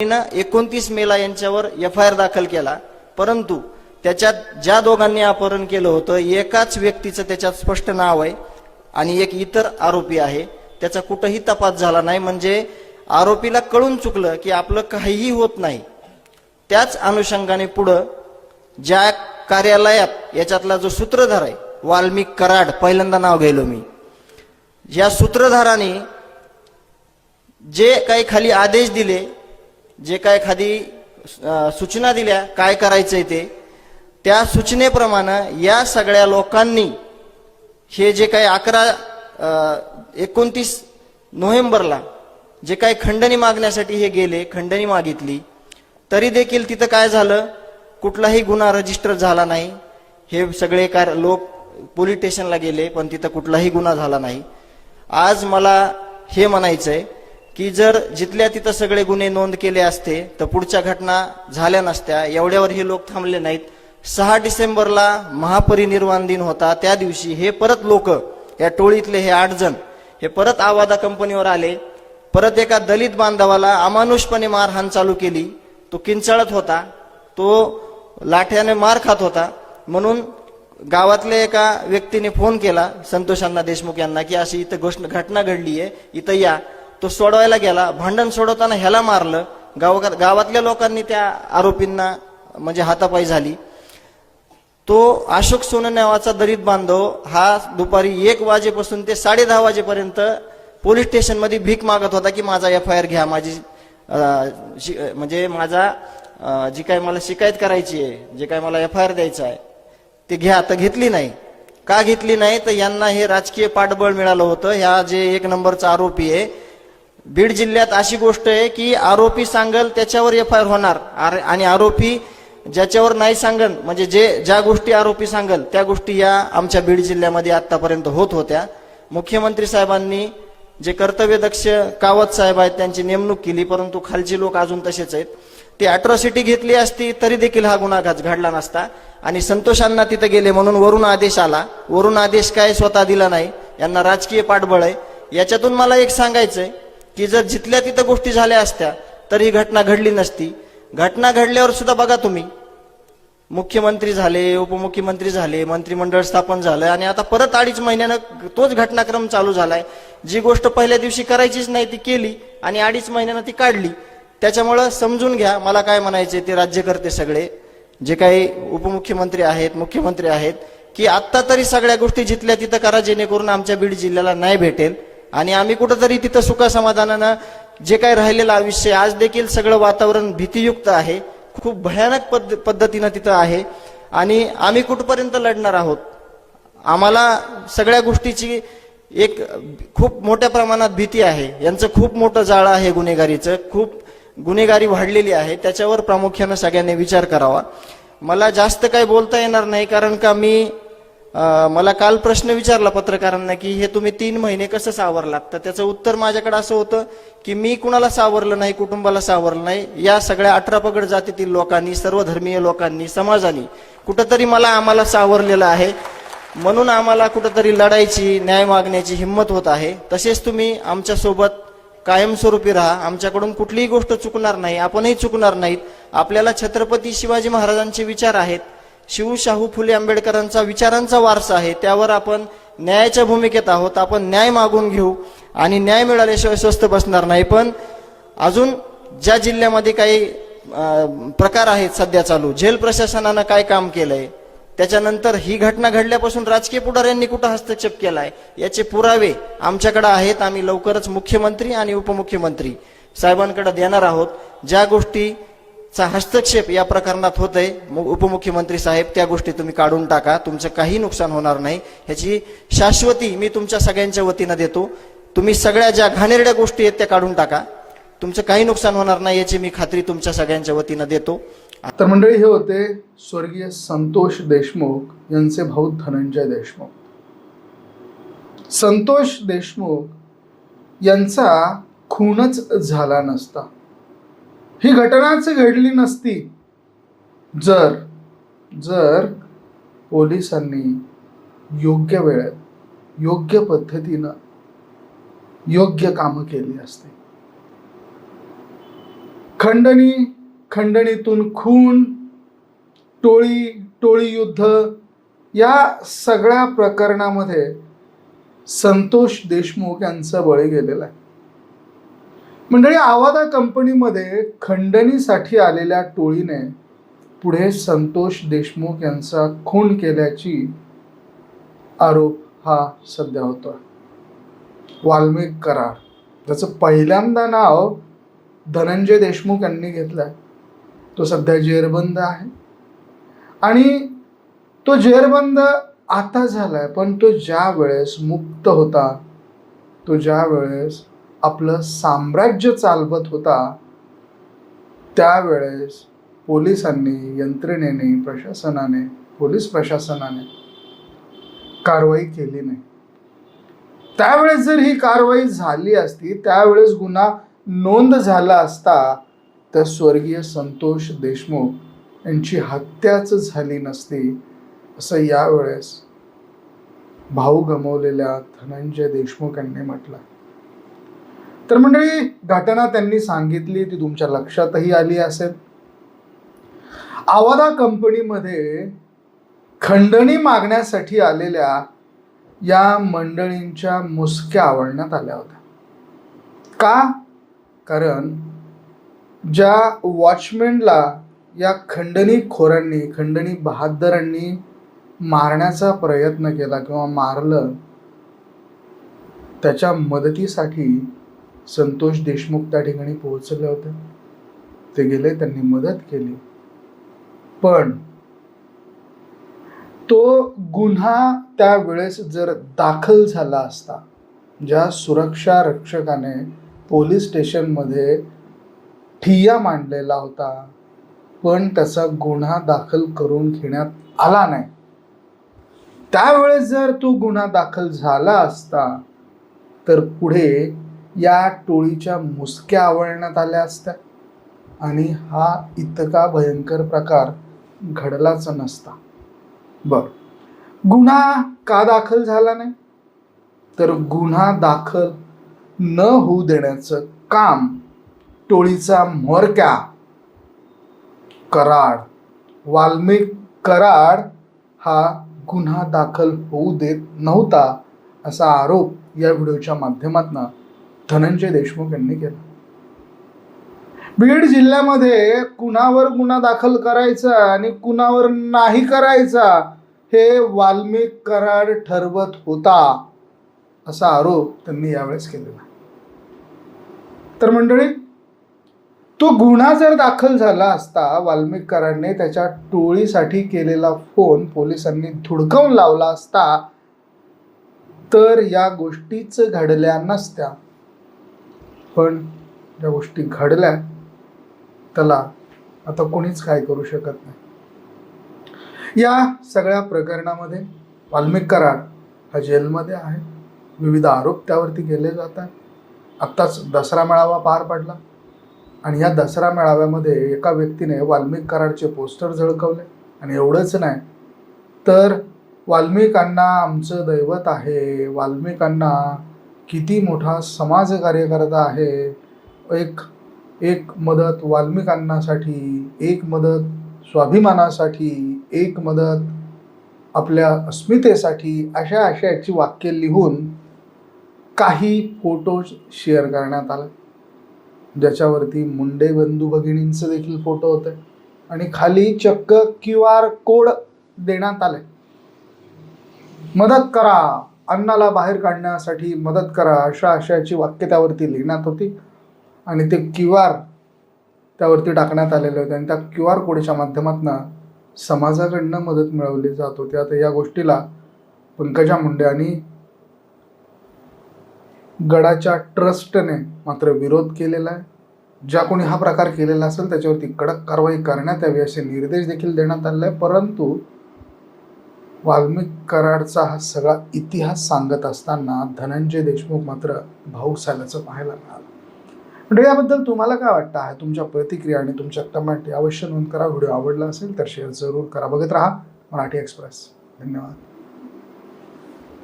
एकोणतीस मेला यांच्यावर एफ आय आर दाखल केला. परंतु त्याच्यात ज्या दोघांनी अपहरण केलं होतं एकाच व्यक्तीचं त्याच्यात स्पष्ट नाव आहे आणि एक इतर आरोपी आहे. त्याचा कुठंही तपास झाला नाही. म्हणजे आरोपीला कळून चुकलं की आपलं काहीही होत नाही. त्याच अनुषंगाने पुढं ज्या कार्यालयात याच्यातला जो सूत्रधार आहे वाल्मिक कराड पहिल्यांदा नाव घ्यायलो मी. या सूत्रधाराने जे काही खाली आदेश दिले जे काय एखादी सूचना दिल्या काय करायचंय ते त्या सूचनेप्रमाणे या सगळ्या लोकांनी हे जे काही अकरा एकोणतीस नोव्हेंबरला जे काही खंडणी मागण्यासाठी हे गेले खंडणी मागितली तरी देखील तिथं काय झालं? कुठलाही गुन्हा रजिस्टर झाला नाही. हे सगळे कार लोक पोलीस स्टेशनला गेले पण तिथं कुठलाही गुन्हा झाला नाही. आज मला हे म्हणायचंय की जर जिथल्या तिथं सगळे गुन्हे नोंद केले असते तर पुढच्या घटना झाल्या नसत्या. एवढ्यावर हे लोक थांबले नाहीत. सहा डिसेंबरला महापरिनिर्वाण दिन होता. त्या दिवशी हे परत लोक या टोळीतले हे आठ जण हे परत आवादा कंपनीवर आले. परत एका दलित बांधवाला अमानुषपणे मारहाण चालू केली. तो किंचाळत होता. तो लाठ्याने मार खात होता. म्हणून गावातल्या एका व्यक्तीने फोन केला संतोष अण्णा देशमुख यांना की अशी इथं गोष्ट घटना घडली आहे इथं या. तो सोडवायला गेला. भांडण सोडवताना ह्याला मारलं. गाव गावातल्या लोकांनी त्या आरोपींना म्हणजे हातापाई झाली. तो अशोक सोनं नावाचा दलित बांधव हा दुपारी एक वाजेपासून ते साडे दहा वाजेपर्यंत पोलीस स्टेशनमध्ये भीक मागत होता की माझा एफ आय आर घ्या माझी म्हणजे माझा जी काय मला शिकायत करायची आहे जे काय मला एफ आय आर द्यायचं आहे ते घ्या. तर घेतली नाही. का घेतली नाही? तर यांना हे राजकीय पाठबळ मिळालं होतं. ह्या जे एक नंबरचा आरोपी आहे बीड जिल्ह्यात अशी गोष्ट आहे की आरोपी सांगल त्याच्यावर एफ आय आर होणार. आणि आरोपी ज्याच्यावर नाही सांगल म्हणजे जे ज्या गोष्टी आरोपी सांगल त्या गोष्टी या आमच्या बीड जिल्ह्यामध्ये आतापर्यंत होत होत्या. मुख्यमंत्री साहेबांनी जे कर्तव्यदक्ष कावत साहेब आहेत त्यांची नेमणूक केली परंतु खालची लोक अजून तसेच आहेत. ती अॅट्रॉसिटी घेतली असती तरी देखील हा गुन्हा घडला नसता. आणि संतोषांना तिथं गेले म्हणून वरून आदेश आला. वरून आदेश काय स्वतः दिला नाही यांना राजकीय पाठबळ आहे. याच्यातून मला एक सांगायचंय की जर जिथल्या तिथं गोष्टी झाल्या असत्या तर ही घटना घडली नसती. घटना घडल्यावर सुद्धा बघा तुम्ही. मुख्यमंत्री झाले उपमुख्यमंत्री झाले मंत्रिमंडळ स्थापन झालं आणि आता परत अडीच महिन्यानं तोच घटनाक्रम चालू झालाय. जी गोष्ट पहिल्या दिवशी करायचीच नाही ती केली आणि अडीच महिन्यानं ती काढली. त्याच्यामुळं समजून घ्या मला काय म्हणायचे ते राज्यकर्ते सगळे. जे काही उपमुख्यमंत्री आहेत मुख्यमंत्री आहेत की आत्ता तरी सगळ्या गोष्टी जिथल्या तिथं करा जेणेकरून आमच्या बीड जिल्ह्याला नाही भेटेल. आणि आम्ही कुठंतरी तिथं सुखासमाधानानं जे काही राहिलेलं आयुष्य आज देखील सगळं वातावरण भीतीयुक्त आहे. खूप भयानक पद्ध पद्धतीनं तिथं आहे. आणि आम्ही कुठपर्यंत लढणार आहोत? आम्हाला सगळ्या गोष्टीची एक खूप मोठ्या प्रमाणात भीती आहे. यांचं खूप मोठं जाळं आहे गुन्हेगारीचं. खूप गुन्हेगारी वाढलेली आहे. त्याच्यावर प्रामुख्यानं सगळ्यांनी विचार करावा. मला जास्त काही बोलता येणार नाही कारण का मी मला काल प्रश्न विचारला पत्रकारांना की हे तुम्ही तीन महिने कसं सावरलात? तर त्याचं उत्तर माझ्याकडे असं होतं की मी कुणाला सावरलं नाही कुटुंबाला सावरलं नाही. या सगळ्या अठरा पगड जातीतील लोकांनी सर्व धर्मीय लोकांनी समाजाने कुठंतरी मला आम्हाला सावरलेलं आहे. म्हणून आम्हाला कुठंतरी लढायची न्याय मागण्याची हिंमत होत आहे. तसेच तुम्ही आमच्यासोबत कायमस्वरूपी राहा. आमच्याकडून कुठलीही गोष्ट चुकणार नाही आपणही चुकणार नाहीत. आपल्याला छत्रपती शिवाजी महाराजांचे विचार आहेत. शिव शाहू फुले आंबेडकरांचा विचारांचा वारसा आहे. त्यावर आपण न्यायाच्या भूमिकेत आहोत. आपण न्याय मागून घेऊ आणि न्याय मिळाल्याशिवाय स्वस्त बसणार नाही. पण अजून ज्या जिल्ह्यामध्ये काही प्रकार आहेत सध्या चालू जेल प्रशासनानं काय काम केलंय त्याच्यानंतर ही घटना घडल्यापासून राजकीय पुढाऱ्यांनी कुठं हस्तक्षेप केलाय याचे पुरावे आमच्याकडे आहेत. आम्ही लवकरच मुख्यमंत्री आणि उपमुख्यमंत्री साहेबांकडे देणार आहोत. ज्या गोष्टी चा हस्तक्षेप या प्रकरणात होतय. उपमुख्यमंत्री साहेब त्या गोष्टी तुम्ही काढून टाका. तुमचं काही नुकसान होणार नाही. ह्याची शाश्वती मी तुमच्या सगळ्यांच्या वतीनं देतो. तुम्ही सगळ्या ज्या घाणेरड्या गोष्टी आहेत त्या काढून टाका. तुमचं काही नुकसान होणार नाही याची मी खात्री तुमच्या सगळ्यांच्या वतीनं देतो. तर मंडळी हे होते स्वर्गीय संतोष देशमुख यांचे भाऊ धनंजय देशमुख. संतोष देशमुख यांचा खूनच झाला नसता. ही घटनाच घडली नसती. जर जर पोलिसांनी योग्य वेळेत योग्य पद्धतीनं योग्य कामं केली असती. खंडणी खंडणीतून खून टोळी टोळी युद्ध या सगळ्या प्रकरणामध्ये संतोष देशमुख यांचा बळी गेलेला आहे. मंडळी आवादा कंपनीमध्ये खंडणीसाठी आलेल्या टोळीने पुढे संतोष देशमुख यांचा खून केल्याची आरोप हा सध्या होतो वाल्मिक करार ज्याचं पहिल्यांदा नाव धनंजय देशमुख यांनी घेतलंय. तो सध्या जेरबंद आहे. आणि तो जेरबंद आता झालाय पण तो ज्या वेळेस मुक्त होता तो ज्या वेळेस आपलं साम्राज्य चालवत होता त्यावेळेस पोलिसांनी यंत्रणेने प्रशासनाने पोलीस प्रशासनाने कारवाई केली नाही. त्यावेळेस जर ही कारवाई झाली असती त्यावेळेस गुन्हा नोंद झाला असता तर स्वर्गीय संतोष देशमुख यांची हत्याच झाली नसती असं यावेळेस भाऊ गमावलेल्या धनंजय देशमुख यांनी म्हटलं तर मंडळी घटना त्यांनी सांगितली ती तुमच्या लक्षातही आली असेल. आवादा कंपनीमध्ये खंडणी मागण्यासाठी आलेल्या या मंडळींच्या मुसक्या आवडण्यात आल्या होत्या. का? कारण ज्या वॉचमॅनला या खंडणी खोरांनी खंडणी बहादरांनी मारण्याचा प्रयत्न केला किंवा मारलं त्याच्या मदतीसाठी संतोष देशमुख त्या ठिकाणी पोहोचले होते ते गेले त्यांनी मदत केली. पण तो गुन्हा त्यावेळेस जर दाखल झाला असता ज्या सुरक्षा रक्षकाने पोलीस स्टेशनमध्ये ठिय्या मांडलेला होता पण त्याचा गुन्हा दाखल करून घेण्यात आला नाही. त्यावेळेस जर तो गुन्हा दाखल झाला असता तर पुढे या टोळीच्या मुसक्या आवळण्यात आल्या असत्या. आणि हा इतका भयंकर प्रकार घडलाच नसता. बर. गुन्हा का दाखल झाला नाही? तर गुन्हा दाखल न होऊ देण्याचं काम टोळीचा म्होरक्या कराड वाल्मिक कराड हा गुन्हा दाखल होऊ देत नव्हता असा आरोप या व्हिडिओच्या माध्यमातून धनंजय देशमुख यांनी केलं. बीड जिल्ह्यामध्ये कुणावर गुन्हा दाखल करायचा आणि कुणावर नाही करायचा हे वाल्मिक कराड ठरवत होता असा आरोप त्यांनी यावेळेस केलेला. तर मंडळी तो गुन्हा जर दाखल झाला असता वाल्मिक कराडने त्याच्या टोळीसाठी केलेला फोन पोलिसांनी धुडकावून लावला असता तर या गोष्टीच घडल्या नसत्या. पण ज्या गोष्टी घडल्या त्याला आता कोणीच काय करू शकत नाही. या सगळ्या प्रकरणामध्ये वाल्मिक कराड हा जेलमध्ये आहे. विविध आरोप त्यावरती केले जात आहेत आत्ताच दसरा मेळावा पार पडला आणि या दसरा मेळाव्यामध्ये एका व्यक्तीने वाल्मिक कराडचे पोस्टर झळकवले. आणि एवढंच नाही तर वाल्मिकांना आमचं दैवत आहे. वाल्मिकांना किती मोठा समाज कार्यकर्ता आहे एक एक मदत वाल्मिकांनासाठी एक मदत स्वाभिमानासाठी एक मदत आपल्या अस्मितेसाठी अशा अशा याची वाक्य लिहून काही फोटोज शेअर करण्यात आले. ज्याच्यावरती मुंडे बंधू भगिनींचं देखील फोटो होते आणि खाली चक्क क्यू आर कोड देण्यात आले. मदत करा. अन्नाला बाहेर काढण्यासाठी मदत करा अशा आशयाची वाक्य त्यावरती लिहिण्यात होती. आणि ते क्यू आर त्यावरती टाकण्यात आलेले होते. आणि त्या क्यू आर कोडच्या माध्यमातून समाजाकडनं मदत मिळवली जात होती. आता या गोष्टीला पंकजा मुंडे आणि गडाच्या ट्रस्टने मात्र विरोध केलेला आहे. ज्या कोणी हा प्रकार केलेला असेल त्याच्यावरती कडक कारवाई करण्यात यावी असे निर्देश देखील देण्यात आले आहे परंतु वाल्मिक कराडचा हा सगळा इतिहास सांगत असताना धनंजय देशमुख मात्र भाऊक झाल्याचं पाहायला मिळालं. म्हणजे याबद्दल तुम्हाला काय वाटतं आहे? तुमच्या प्रतिक्रिया आणि तुमच्या कमेंट अवश्य नोंद करा. व्हिडिओ आवडला असेल तर शेअर जरूर करा. बघत राहा मराठी एक्सप्रेस धन्यवाद.